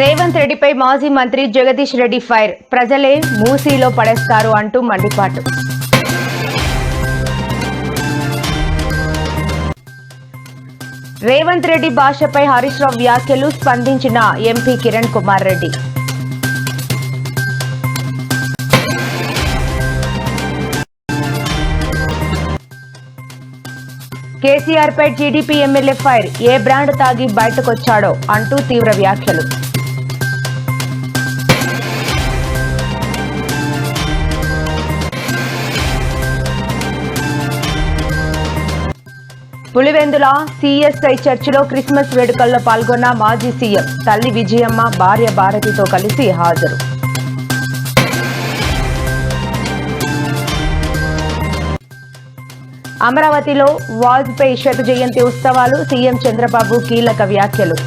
రేవంత్ రెడ్డిపై మాజీ మంత్రి జగదీష్ రెడ్డి ఫైర్. ప్రజలే మూసీలో పడేస్తారు అంటూ మండిపాటు. రేవంత్ రెడ్డి భాషపై హరీష్ రావు వ్యాఖ్యలు స్పందించిన ఎంపీ కిరణ్ కుమార్ రెడ్డి. కేసీఆర్ పై టీడీపీ ఎమ్మెల్యే ఫైర్. ఏ బ్రాండ్ తాగి బయటకొచ్చాడో అంటూ తీవ్ర వ్యాఖ్యలు. పులివెందుల సిఎస్ఐ చర్చిలో క్రిస్మస్ వేడుకల్లో పాల్గొన్న మాజీ సీఎం తల్లి విజయమ్మ భార్య భారతితో కలిసి హాజరు. అమరావతిలో వాజ్పేయి శత జయంతి ఉత్సవాలు సీఎం చంద్రబాబు కీలక వ్యాఖ్యలు.